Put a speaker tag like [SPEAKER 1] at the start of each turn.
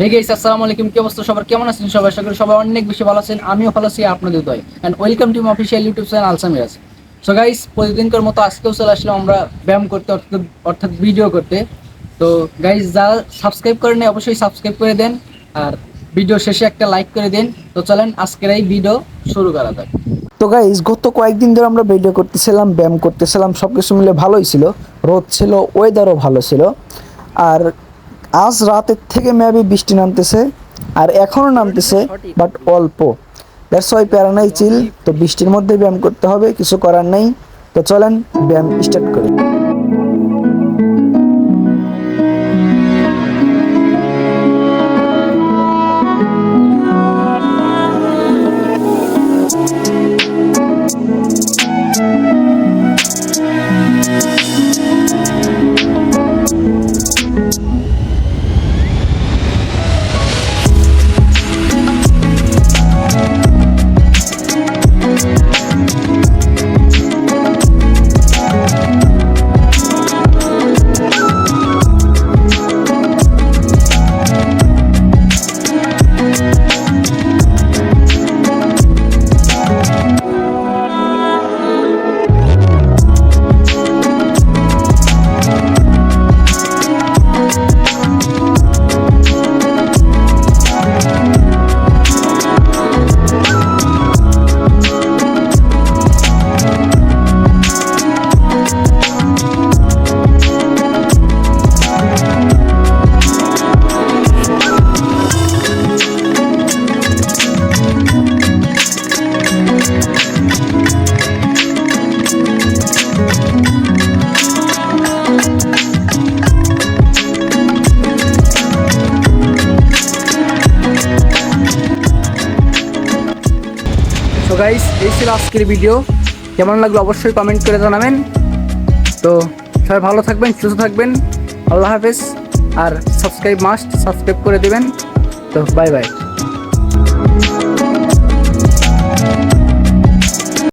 [SPEAKER 1] Hey guys আলাইকুম। কি সবার? কেমন আছেন সবাই? সবাই অনেক বেশি ভালো আমিও ভালো আছি, আপনাদের ওয়েলকাম অফিসিয়াল ইউটিউব গাইস প্রতিদিনকার মতো আজকেও চলে আমরা ব্যায়াম করতে, অর্থাৎ অর্থাৎ ভিডিও করতে। তো গাইস সাবস্ক্রাইব অবশ্যই সাবস্ক্রাইব করে দেন। আর ভিডিও শেষে একটা লাইক করে দিন। তো চলেন আজকের এই ভিডিও শুরু করা
[SPEAKER 2] তো কয়েকদিন ধরে আমরা ভিডিও করতেছিলাম, ব্যায়াম করতেছিলাম মিলে ভালোই ছিল। রোদ ছিল ওয়েদারও ভালো ছিল। আর আজ রাতের থেকে মেবি বৃষ্টি নামতেছে, আর এখনও নামতেছে বাট অল্প। দ্যাটস ওয়াই প্যারানাই চিল তো বৃষ্টির মধ্যে ব্যায়াম করতে হবে, কিছু করার নেই। তো চলেন, ব্যায়াম স্টার্ট করি।
[SPEAKER 1] Thank তো গাইস এই ছিল আজকের ভিডিও কেমন লাগল অবশ্যই কমেন্ট করে জানাবেন। তো সবাই ভালো থাকবেন, সুস্থ থাকবেন। আল্লাহ হাফেজ। আর সাবস্ক্রাইব মাস্ট সাবস্ক্রাইব করে দেবেন। তো বাই বাই